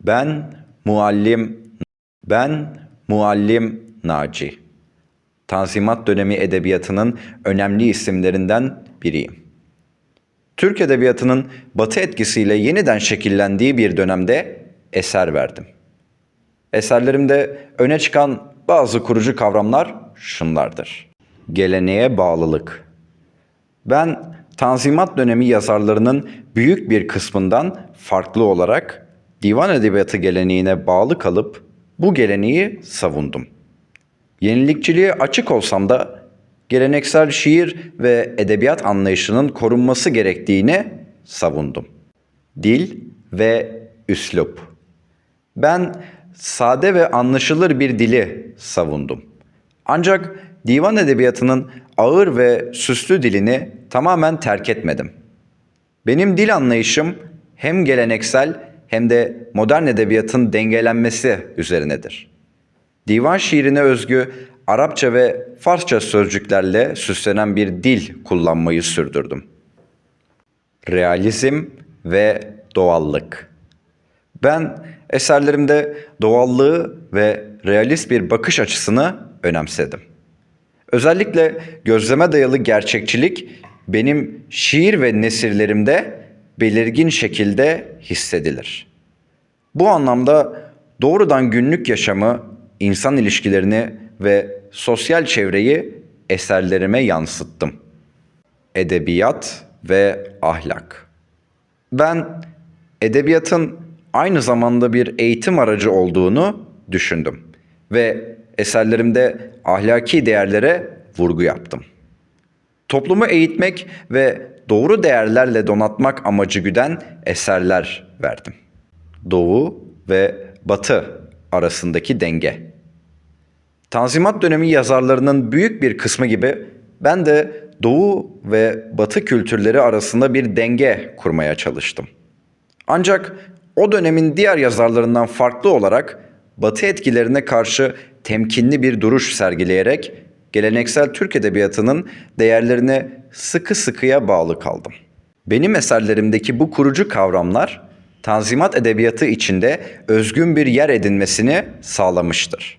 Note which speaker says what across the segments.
Speaker 1: Ben muallim ben muallim Naci. Tanzimat dönemi edebiyatının önemli isimlerinden biriyim. Türk edebiyatının Batı etkisiyle yeniden şekillendiği bir dönemde eser verdim. Eserlerimde öne çıkan bazı kurucu kavramlar şunlardır. Geleneğe bağlılık. Ben Tanzimat dönemi yazarlarının büyük bir kısmından farklı olarak divan edebiyatı geleneğine bağlı kalıp bu geleneği savundum. Yenilikçiliğe açık olsam da geleneksel şiir ve edebiyat anlayışının korunması gerektiğini savundum. Dil ve üslup. Ben sade ve anlaşılır bir dili savundum. Ancak divan edebiyatının ağır ve süslü dilini tamamen terk etmedim. Benim dil anlayışım hem geleneksel hem de modern edebiyatın dengelenmesi üzerinedir. Divan şiirine özgü Arapça ve Farsça sözcüklerle süslenen bir dil kullanmayı sürdürdüm. Realizm ve doğallık. Ben eserlerimde doğallığı ve realist bir bakış açısını önemsedim. Özellikle gözleme dayalı gerçekçilik benim şiir ve nesirlerimde belirgin şekilde hissedilir. Bu anlamda doğrudan günlük yaşamı, insan ilişkilerini ve sosyal çevreyi eserlerime yansıttım. Edebiyat ve ahlak. Ben edebiyatın aynı zamanda bir eğitim aracı olduğunu düşündüm ve eserlerimde ahlaki değerlere vurgu yaptım. Toplumu eğitmek ve doğru değerlerle donatmak amacı güden eserler verdim. Doğu ve Batı arasındaki denge. Tanzimat dönemi yazarlarının büyük bir kısmı gibi ben de Doğu ve Batı kültürleri arasında bir denge kurmaya çalıştım. Ancak o dönemin diğer yazarlarından farklı olarak Batı etkilerine karşı temkinli bir duruş sergileyerek geleneksel Türk edebiyatının değerlerine sıkı sıkıya bağlı kaldım. Benim eserlerimdeki bu kurucu kavramlar Tanzimat edebiyatı içinde özgün bir yer edinmesini sağlamıştır.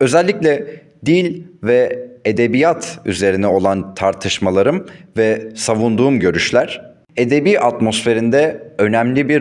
Speaker 1: Özellikle dil ve edebiyat üzerine olan tartışmalarım ve savunduğum görüşler edebi atmosferinde önemli bir